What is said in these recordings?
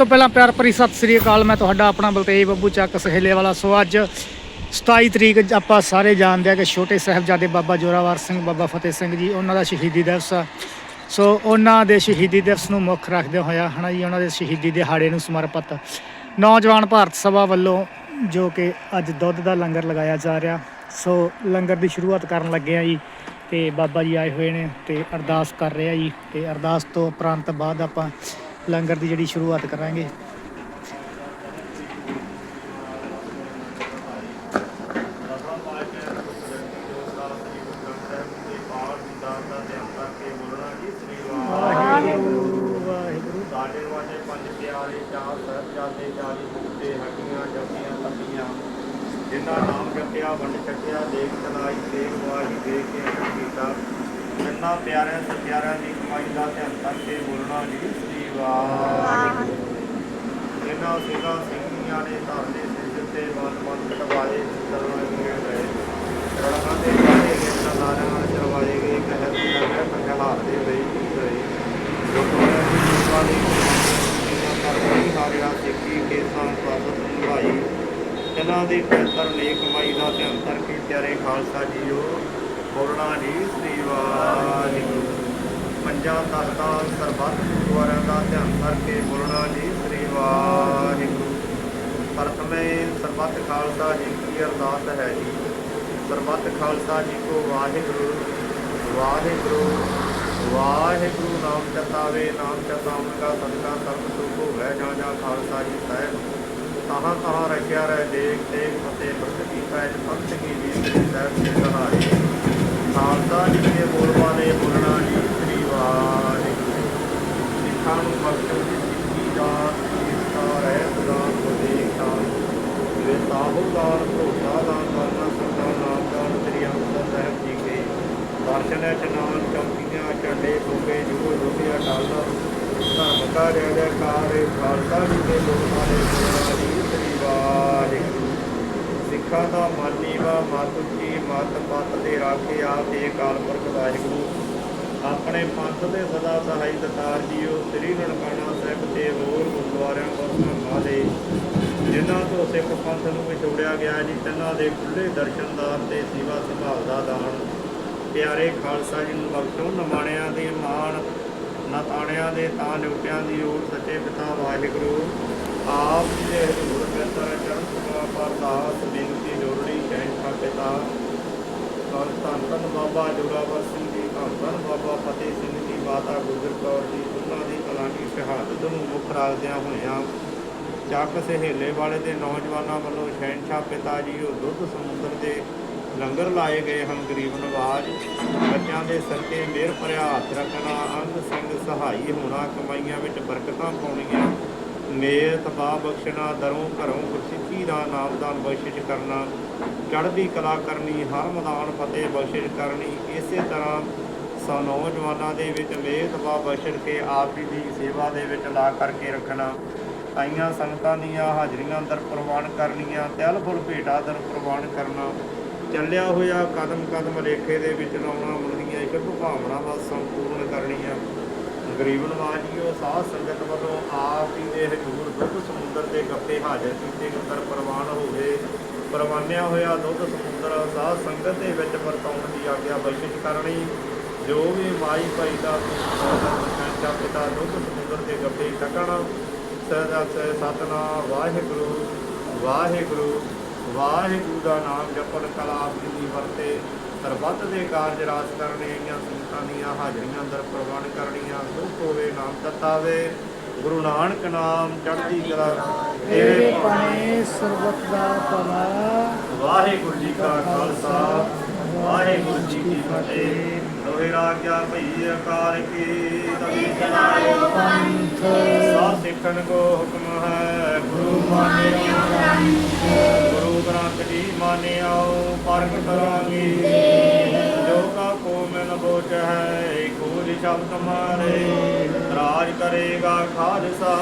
ਤੋਂ ਪਹਿਲਾਂ ਪਿਆਰ ਭਰੀ ਸਤਿ ਸ੍ਰੀ ਅਕਾਲ। ਮੈਂ ਤੁਹਾਡਾ ਆਪਣਾ ਬਲਤੇਜ ਬੱਬੂ ਚੱਕ, ਸਹੇਲੇ ਵਾਲਾ। ਸੋ ਅੱਜ 27 ਤਰੀਕ ਆਪਾਂ ਸਾਰੇ ਜਾਣਦੇ ਆ ਕਿ ਛੋਟੇ ਸਾਹਿਬਜ਼ਾਦੇ ਬਾਬਾ ਜੋਰਾਵਰ ਸਿੰਘ, ਬਾਬਾ ਫਤਿਹ ਸਿੰਘ ਜੀ, ਉਹਨਾਂ ਦਾ ਸ਼ਹੀਦੀ ਦਿਵਸ। ਆ ਸੋ ਉਹਨਾਂ ਦੇ ਸ਼ਹੀਦੀ ਦਿਵਸ ਨੂੰ ਮੁੱਖ ਰੱਖਦੇ ਹੋਇਆ, ਹਨਾ ਜੀ, ਉਹਨਾਂ ਦੇ ਸ਼ਹੀਦੀ ਦਿਹਾੜੇ ਨੂੰ ਸਮਰਪਿਤ ਨੌਜਵਾਨ ਭਾਰਤ ਸਭਾ ਵੱਲੋਂ ਜੋ ਕਿ ਅੱਜ ਦੁੱਧ ਦਾ ਲੰਗਰ ਲਗਾਇਆ ਜਾ ਰਿਹਾ। ਸੋ ਲੰਗਰ ਦੀ ਸ਼ੁਰੂਆਤ ਕਰਨ ਲੱਗੇ ਆ ਜੀ ਤੇ ਬਾਬਾ ਜੀ ਆਏ ਹੋਏ ਨੇ ਤੇ ਅਰਦਾਸ ਕਰ ਰਹੇ ਆ ਜੀ ਤੇ ਅਰਦਾਸ ਤੋਂ ਉਪਰੰਤ ਬਾਅਦ ਆਪਾਂ ਲੰਗਰ ਦੀ ਜਿਹੜੀ ਸ਼ੁਰੂਆਤ ਕਰਾਂਗੇ ਪੰਜ ਪਿਆਰੇ ਚਾਰ ਸਾਹਿਬਜ਼ਾਦੇ ਚਾਲੀ ਮੁਕਤੇ ਜਿਨ੍ਹਾਂ ਨਾਮ ਜਪਿਆ ਵੰਡ ਛਕਿਆ ਦੇਖ ਚਲਾਈ ਦੇਖ ਵਾਹੀ ਦੇਖ ਕੇ ਕੀਤਾ ਜਿਨ੍ਹਾਂ ਪਿਆਰਿਆਂ ਤੇ ਦੀ ਕਮਾਈ ਦਾ ਧਿਆਨ ਕਰਕੇ ਬੋਲਣਾ ਜੀ ਵਾਹਿਗੁਰੂ ਜਿਨ੍ਹਾਂ ਸਿੰਘਾਂ ਸਿੰਘੀਆਂ ਨੇ ਧਰਨੇ ਸਿਰ ਤੇ ਬੰਦ ਬੰਦ ਕਟਵਾਏ ਚਰਨਾਂ ਦੇ ਗਏ ਰੜਕਾਂ ਦੇ ਪਾਏ ਗਏ ਸਲਾਰਾਂ ਚਰਵਾਏ ਗਏ ਕਹਿਰ ਦੀ ਲਗਰ ਕੰਗਹਾਰ ਦੇ ਵੇ ਗਏ ਗੁਰਦੁਆਰਾ ਦੀ ਸੇਵਾ ਲਈ ਇਹਨਾਂ ਕਰਨੀ ਹਾਰਿਆ ਸਿੱਖੀ ਕੇ ਪਾਸਤ ਨਿਭਾਈ ਇਹਨਾਂ ਦੀ ਬਿਹਤਰ ਨੇਕ ਕਮਾਈ ਦਾ ਧਿਆਨ ਕਰਕੇ ਪਿਆਰੇ ਖਾਲਸਾ ਜੀਓ ਬੋਲਣਾ ਜੀ ਸ੍ਰੀ ਵਾਹਿਗੁਰੂ ਪੰਜਾਂ ਤਖਤਾਂ ਸਰਬੱਤ ਗੁਰਦੁਆਰਿਆਂ ਦਾ ਧਿਆਨ ਕਰਕੇ ਬੋਲਣਾ ਜੀ, ਸ੍ਰੀ ਵਾਹਿਗੁਰੂ। ਪ੍ਰਥਮੇ ਸਰਬੱਤ ਖਾਲਸਾ ਜੀ ਕੀ ਅਰਦਾਸ ਹੈ ਜੀ। ਸਰਬੱਤ ਖਾਲਸਾ ਜੀ ਕੋ ਵਾਹਿਗੁਰੂ ਵਾਹਿਗੁਰੂ ਵਾਹਿਗੁਰੂ ਨਾਮ ਚਤਾਵੇ ਨਾਮ ਚਤਾਵਨ ਦਾ ਸਦਕਾ ਸਰਬ ਸੁਖ ਹੋਵੇ, ਜਾਂ ਜਾਂ ਖਾਲਸਾ ਜੀ ਸਾਹਿਬ। ਤਹਾਂ ਤਹਾਂ ਰਖਿਆ ਰਹਿ ਦੇਖ ਦੇਖ ਫਤਿਹ ਪ੍ਰਗਤੀ ਪੈਜ ਪੰਥ ਕੀ ਜੀ ਸ੍ਰੀ ਸਾਹਿਬ ਦੇ ਸਹਾਰੇ ਖਾਲਸਾ ਜੀ ਦੇ ਬੋਲ ਵਾਲੇ ਬੋਲਣਾ ਜੀ ਸ੍ਰੀ ਵਾਹਿਗੁਰੂ ਸਿੱਖਾਂ ਨੂੰ ਬਖਸ਼ੋ ਜੀ ਸਿੱਖੀ ਦਾ ਕੀਰਤਾ ਰਹਿਤ ਦਾ ਦੇਖਾ ਵੇ ਸਾਹੁਦਾਰ ਭਰੋਸਾ ਦਾ ਕਰਨਾ ਸਰਦਾ ਨਾਮ ਦਾ ਸ੍ਰੀ ਅੰਮ੍ਰਿਤਸਰ ਸਾਹਿਬ ਜੀ ਕੇ ਦਰਸ਼ਨ ਚਨਾਨ ਚੌਕੀਆਂ ਚੱਡੇ ਬੁੱਗੇ ਜੂੜ ਰੁਪਿਆ ਡਾਲਰ ਧਰਮ ਕਾ ਜੈ ਜੈਕਾਰ ਖਾਲਸਾ ਜੀ ਦੇ ਲੋਕ ਵਾਲੇ ਬੋਲਣਾ ਜੀ ਸਿੱਖਾਂ ਦਾ ਮਾਨੀ ਵਾ ਮਤ ਉੱਚੀ ਮਤ ਪਤ ਦੇ ਰਾਖੇ ਆਪ ਦੇ ਅਕਾਲ ਪੁਰਖ ਵਾਹਿਗੁਰੂ ਆਪਣੇ ਪੰਥ ਦੇ ਸਦਾ ਸਹਾਈ ਦਤਾਰ ਜੀਓ, ਸ੍ਰੀ ਨਨਕਾਣਾ ਸਾਹਿਬ ਤੇ ਹੋਰ ਗੁਰਦੁਆਰਿਆਂ ਗੁਰਧਾਮਾਂ ਦੇ। ਜਿਨ੍ਹਾਂ ਤੋਂ ਸਿੱਖ ਪੰਥ ਨੂੰ ਵਿਛੋੜਿਆ ਗਿਆ ਜੀ, ਤਿੰਨਾਂ ਦੇ ਖੁੱਲੇ ਦਰਸ਼ਨਦਾਰ ਤੇ ਸੇਵਾ ਸੰਭਾਲ ਦਾ ਦਾਨ। ਪਿਆਰੇ ਖਾਲਸਾ ਜੀ ਨੂੰ ਬਖਸ਼ੋ। ਨਮਾਣਿਆਂ ਦੇ ਮਾਣ, ਨਤਾਣਿਆਂ ਦੇ ਤਾਂ ਨਿਉਟਿਆਂ ਦੀ ਓਟ ਸੱਚੇ ਪਿਤਾ ਵਾਹਿਗੁਰੂ। ਆਪ ਜੀ ਦੇ ਹਜ਼ੂਰ ਬਿਹਤਰ ਚਰਨ ਸੁਖਾ ਪਰਦਾਸ ਬੇਨਤੀ ਜੋੜੜੀ ਕਹਿਣ ਪਿਤਾ। ਧੰਨ ਧੰਨ ਧੰਨ ਬਾਬਾ ਜੋਰਾਵਰ ਸਿੰਘ ਜੀ, ਧੰਨ ਧੰਨ ਬਾਬਾ ਫਤਿਹ ਸਿੰਘ ਜੀ, ਮਾਤਾ ਗੁਜਰ ਕੌਰ ਜੀ, ਉਹਨਾਂ ਦੀ ਕਲਾਨੀ ਸ਼ਹਾਦਤ ਨੂੰ ਮੁੱਖ ਰੱਖਦਿਆਂ ਹੋਇਆਂ ਚੱਕ ਸਹੇਲੇ ਵਾਲੇ ਦੇ ਨੌਜਵਾਨਾਂ ਵੱਲੋਂ ਸ਼ਹਿਨशाह ਪਿਤਾ ਜੀ ਉਹ ਦੁੱਧ ਸਮੁੰਦਰ ਦੇ ਲੰਗਰ ਲਾਏ ਗਏ ਹਨ। ਗਰੀਬ ਨਵਾਜ, ਬੱਚਿਆਂ ਦੇ ਸਿਰ ਤੇ ਮਿਹਰ ਭਰਿਆ ਹੱਥ ਰੱਖਣਾ ਅੰਗ ਸਿੰਘ ਸਹਾਈ ਹੋਣਾ, ਕਮਾਈਆਂ ਵਿੱਚ ਬਰਕਤਾਂ ਪਾਉਣੀਆਂ। ਨੇਤ ਬਾ ਬਖਸ਼ਣਾ, ਦਰੋਂ ਘਰੋਂ ਗੁਰਸਿੱਖੀ ਦਾ ਨਾਮਦਾਨ ਬਖਸ਼ਿਸ਼ ਕਰਨਾ। ਚੜ੍ਹਦੀ ਕਲਾ ਕਰਨੀ, ਹਰ ਮੈਦਾਨ ਫਤਿਹ ਬਖਸ਼ਿਸ਼ ਕਰਨੀ। ਇਸੇ ਤਰ੍ਹਾਂ ਸਾ ਨੌਜਵਾਨਾਂ ਦੇ ਵਿੱਚ ਮੇਦ ਬਾ ਬਖਸ਼ਿਸ਼ ਕੇ ਆਪ ਜੀ ਦੀ ਸੇਵਾ ਦੇ ਵਿੱਚ ਲਾ ਕਰਕੇ ਰੱਖਣਾ। ਆਈਆਂ ਸੰਗਤਾਂ ਦੀਆਂ ਹਾਜ਼ਰੀਆਂ ਅੰਦਰ ਪ੍ਰਵਾਨ ਕਰਨੀਆਂ, ਤਿਲ ਫੁੱਲ ਭੇਟਾ ਦਰ ਪ੍ਰਵਾਨ ਕਰਨਾ। ਚੱਲਿਆ ਹੋਇਆ ਕਦਮ ਕਦਮ ਲੇਖੇ ਦੇ ਵਿੱਚ ਲਾਉਣਾ ਮੁੰਦੀਆਂ ਇੱਕ ਭਾਵਨਾਵਾਂ ਸੰਪੂਰਨ ਕਰਨੀਆਂ ਗਰੀਬ ਉਹ ਸਾਧ ਸੰਗਤ ਵੱਲੋਂ ਆਪ ਜੀ ਦੇ ਹਜ਼ੂਰ ਦੁੱਧ ਸਮੁੰਦਰ ਦੇ ਗੱਫੇ ਹਾਜ਼ਰ ਕੀਤੇ, ਅੰਦਰ ਪ੍ਰਵਾਨ ਹੋ ਗਏ ਪ੍ਰਵਾਨਿਆ ਹੋਇਆ ਦੁੱਧ ਸਮੁੰਦਰ, ਸਾਧ ਸੰਗਤ ਦੇ ਵਿੱਚ ਵਰਤਾਉਣ ਦੀ ਆਗਿਆ ਬਖਸ਼ਿਸ਼ ਕਰਨੀ। ਜੋ ਵੀ ਮਾਈ ਭਾਈ ਦਾ ਸੰਚਾ ਪਿਤਾ ਦੁੱਧ ਸਮੁੰਦਰ ਦੇ ਗੱਫੇ ਛਕਣ ਸਦਾ ਸਤਨਾ ਵਾਹਿਗੁਰੂ ਵਾਹਿਗੁਰੂ। ਵਾਹਿਗੁਰੂ ਦਾ ਨਾਮ ਜਪਣ ਕਲਾ ਆਪਣੀ ਦੀ ਵਰਤੇ। ਸਰਬੱਤ ਦੇ ਕਾਰਜ ਰਾਸ ਕਰਨੇ ਆਈਆਂ ਸੰਗਤਾਂ ਦੀਆਂ ਹਾਜ਼ਰੀਆਂ ਅੰਦਰ ਪ੍ਰਵਾਨ ਕਰਨੀਆਂ ਸੁਖ ਹੋਵੇ ਨਾਮ ਤਤਾਵੇ ਗੁਰੂ ਨਾਨਕ ਨਾਮ ਚੜ੍ਹਦੀ ਕਲਾ ਤੇਰੇ ਪਾਣੇ ਸਰਬਤ ਦਾ ਭਲਾ। ਵਾਹਿਗੁਰੂ ਜੀ ਕਾ ਖਾਲਸਾ। ਵਾਹਿਗੁਰੂ ਜੀ ਕੀ ਫਤਿਹ। ਲੋਹੇ ਰਾਜਾ ਭਈ ਅਕਾਲ ਕੀ ਤਬੀ ਚਲਾਇਓ ਪੰਥ। ਸਾਧ ਸਿੱਖਣ ਕੋ ਹੁਕਮ ਹੈ, ਗੁਰੂ ਮਾਨਿਓ ਗੁਰੂ ਗ੍ਰੰਥ ਜੀ ਮਾਨਿਓ ਪਰਖ ਕਰਾਂਗੇ। ਜੋ ਕਾ ਕੋ ਮਿਲ ਬੋਚ ਹੈ ਕੋਜ ਸ਼ਬਦ ਮਾਰੇ। ਰਾਜ ਕਰੇਗਾ ਖਾਲਸਾ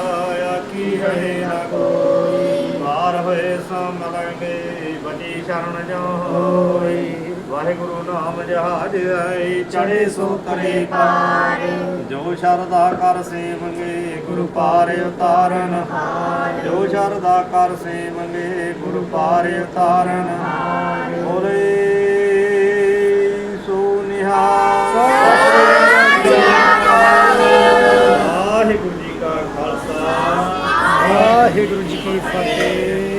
ਆਕੀ ਰਹੇ ਨਾ ਕੋਈ। ਮਾਰ ਹੋਏ ਸਮਲੰਗੇ ਬਚੀ ਸ਼ਰਨ ਜੋ ਹੋਈ ਵਾਹਿਗੁਰੂ ਨਾਮ ਜਹਾਜ ਆਏ ਚੜੇ ਸੋ ਤਰੇ ਪਾਰ। ਜੋ ਸ਼ਰਦਾ ਕਰ ਸੇਵਗੇ, ਗੁਰੂ ਪਾਰ ਉਤਾਰਨ। ਜੋ ਸ਼ਰਦਾ ਕਰ ਸੇਵੰਗੇ, ਗੁਰੂ ਪਾਰ ਉਤਾਰਨ। ਬੋਲੇ ਸੋ ਨਿਹਾਲ। ਵਾਹਿਗੁਰੂ ਜੀ ਕਾ ਖਾਲਸਾ। ਵਾਹਿਗੁਰੂ ਜੀ ਕੀ ਫਤਿਹ।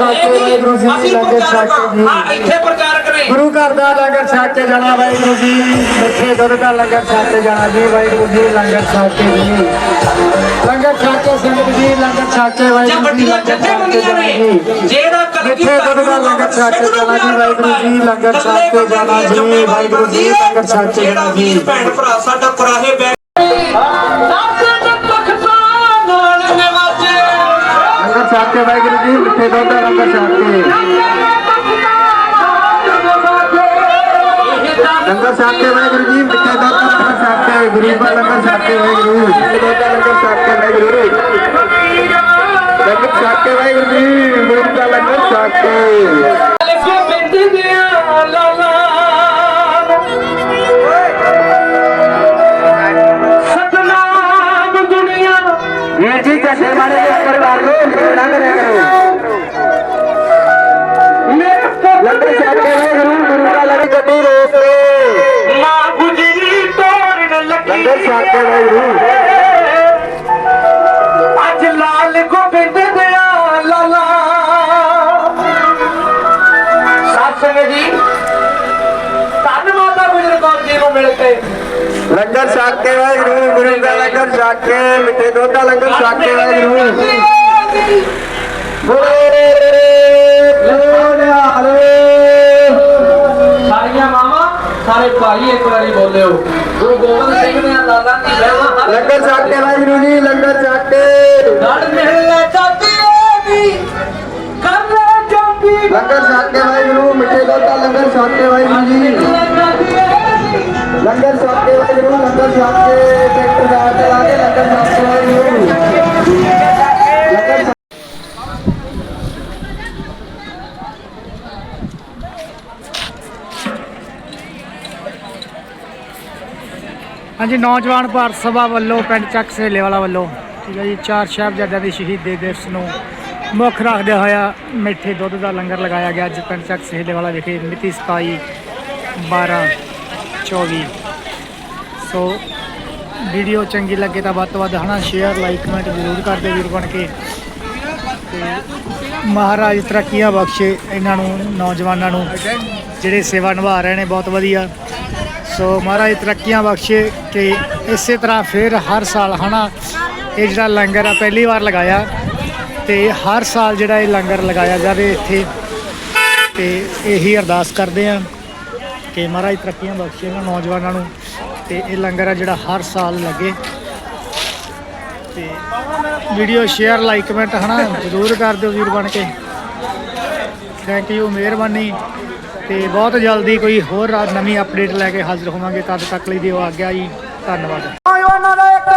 ਲੰਗਰ ਛਾਕੇ ਵਾਹਿਗੁਰੂ ਜੀ ਅਸੀਂ ਲੰਗਰ ਪ੍ਰਚਾਰ ਛਾਕੇ ਕਰੋ ਜੀ ਹਾਂ ਇੱਥੇ ਪ੍ਰਚਾਰ ਕਰੇ ਗੁਰੂ ਘਰ ਦਾ ਲੰਗਰ ਛਕ ਕੇ ਜਾਣਾ ਵਾਹਿਗੁਰੂ ਜੀ ਮਿੱਠੇ ਦੁੱਧ ਦਾ ਲੰਗਰ ਛਕ ਕੇ ਜਾਣਾ ਜੀ ਵਾਹਿਗੁਰੂ ਜੀ ਲੰਗਰ ਛਕ ਕੇ ਜੀ ਲੰਗਰ ਛਕ ਕੇ ਸੰਗਤ ਜੀ ਲੰਗਰ ਛਕ ਕੇ ਜਾਂ ਵਾਹਿਗੁਰੂ ਜੀ ਵੱਡੀਆਂ ਲੰਗਰ ਜੱਥੇ ਛਕ ਕੇ ਮੰਗੀਆਂ ਜਾਣਾ ਨੇ ਜੀ ਜਿਹੜਾ ਕਲਗੀ ਮਿੱਠੇ ਦੁੱਧ ਦਾ ਲੰਗਰ ਛਕ ਕੇ ਜਾਣਾ ਜੀ ਵਾਹਿਗੁਰੂ ਜੀ ਲੰਗਰ ਛਕ ਕੇ ਜਾਣਾ ਜੀ ਵਾਹਿਗੁਰੂ ਜੀ ਲੰਗਰ ਛਕ ਕੇ ਜਾਣਾ ਜੀ ਭੈਣ ਭਰਾ ਸਾਡਾ ਕੁਰਾਹੇ ਲੰਗਰ ਵਾਹਿਗੁਰੂ ਜੀ, ਮਿੱਠੇ ਦੁੱਧ ਦਾ ਲੰਗਰ ਛਕ ਕੇ। ਲੰਗਰ ਛਕ ਕੇ ਵਾਹਿਗੁਰੂ ਜੀ, ਮਿੱਠੇ ਦੁੱਧ ਦਾ ਲੰਗਰ ਛਕ ਕੇ, ਗਰੀਬਾਂ ਲੰਗਰ ਛਕ ਕੇ ਵਾਹਿਗੁਰੂ ਮਿੱਠੇ ਦੁੱਧ ਦਾ ਲੰਗਰ ਛਕ ਕੇ ਵਾਹਿਗੁਰੂ ਲੰਗਰ ਛਕ ਕੇ ਵਾਹਿਗੁਰੂ ਜੀ ਗੁਰੂ ਲੰਗਰ ਛਕ ਕੇ। ਅੱਜ ਲਾਲ ਗੋਬਿੰਦ ਦਿਆ ਲਾਲਾ ਸਾਸੰਗ ਜੀ। ਧੰਨ ਮਾਤਾ ਗੁਜਰ ਕੌਰ ਜੀ ਨੂੰ ਮਿਲ ਕੇ। ਲੰਗਰ ਛਕ ਕੇ ਵਾਹਿਗੁਰੂ ਗੁਰੂ ਦਾ ਲੰਗਰ ਛਕ ਕੇ ਮਿੱਠੇ ਦੁੱਧ ਦਾ ਲੰਗਰ ਛਕ ਕੇ ਵਾਹਿਗੁਰੂ। ਬੋਲੇ ਸਾਰੇ ਭਾਈ ਇੱਕ ਵਾਰੀ ਬੋਲਿਓ। ਗੁਰੂ ਗੋਬਿੰਦ ਸਿੰਘ ਨੇ ਲਾਲਾ ਦੀ ਰਹਿਮਤ ਲੰਗਰ ਛਕ ਕੇ ਵਾਹਿਗੁਰੂ ਜੀ ਲੰਗਰ ਛਕ ਕੇ। ਲੜ ਮਿਲਨੇ ਜਾਂਦੀ ਓਦੀ ਹਾਂਜੀ, ਨੌਜਵਾਨ ਭਾਰਤ ਸਭਾ ਵੱਲੋਂ ਪਿੰਡ ਚੱਕ ਸਹੇਲੇ ਵਾਲਾ ਵੱਲੋਂ, ਠੀਕ ਹੈ ਜੀ, ਚਾਰ ਸਾਹਿਬਜ਼ਾਦਿਆਂ ਦੀ ਸ਼ਹੀਦੀ ਦਿਵਸ ਨੂੰ ਮੁੱਖ ਰੱਖਦੇ ਹੋਇਆ ਮਿੱਠੇ ਦੁੱਧ ਦਾ ਲੰਗਰ ਲਗਾਇਆ ਗਿਆ ਅੱਜ ਪਿੰਡ ਚੱਕ ਸਹੇਲੇ ਵਾਲਾ ਵਿਖੇ, ਮਿਤੀ 27 12 24 ਸੋ ਵੀਡੀਓ ਚੰਗੀ ਲੱਗੇ ਤਾਂ ਵੱਧ ਤੋਂ ਵੱਧ ਹਨਾ ਸ਼ੇਅਰ ਲਾਈਕ ਕਮੈਂਟ ਜ਼ਰੂਰ ਕਰਦੇ ਵੀਰ ਬਣ ਕੇ। ਤੇ ਮਹਾਰਾਜ ਤਰੱਕੀਆਂ ਬਖਸ਼ੇ ਇਹਨਾਂ ਨੂੰ, ਨੌਜਵਾਨਾਂ ਨੂੰ, ਜਿਹੜੇ ਸੇਵਾ ਨਿਭਾ ਰਹੇ ਨੇ, ਬਹੁਤ ਵਧੀਆ। ਸੋ ਮਹਾਰਾਜ ਤਰੱਕੀਆਂ ਬਖਸ਼ੇ ਕਿ ਇਸੇ ਤਰ੍ਹਾਂ ਫਿਰ ਹਰ ਸਾਲ ਹਨਾ, ਇਹ ਜਿਹੜਾ ਲੰਗਰ ਆ, ਪਹਿਲੀ ਵਾਰ ਲਗਾਇਆ ਤੇ ਹਰ ਸਾਲ ਜਿਹੜਾ ਇਹ ਲੰਗਰ ਲਗਾਇਆ ਜਾਵੇ ਇੱਥੇ ਤੇ ਇਹੀ ਅਰਦਾਸ ਕਰਦੇ ਆ ਕਿ ਮਹਾਰਾਜ ਤਰੱਕੀਆਂ ਬਖਸ਼ੇ ਇਹਨਾਂ ਨੌਜਵਾਨਾਂ ਨੂੰ ਤੇ ਇਹ ਲੰਗਰ ਆ ਜਿਹੜਾ ਹਰ ਸਾਲ ਲੱਗੇ। ਤੇ ਵੀਡੀਓ ਸ਼ੇਅਰ ਲਾਈਕ ਕਮੈਂਟ ਹਨਾ, ਜ਼ਰੂਰ ਕਰ ਦਿਓ ਵੀਰ ਬਣ ਕੇ। ਥੈਂਕ ਯੂ ਮਿਹਰਬਾਨੀ। ਤੇ ਬਹੁਤ ਜਲਦੀ ਕੋਈ ਹੋਰ ਨਵੀਂ ਅਪਡੇਟ ਲੈ ਕੇ ਹਾਜ਼ਰ ਹੋਵਾਂਗੇ। ਤਦ ਤੱਕ ਲਈ ਦਿਓ ਆਗਿਆ ਜੀ। ਧੰਨਵਾਦ। ਉਹਨਾਂ ਦਾ ਇੱਕ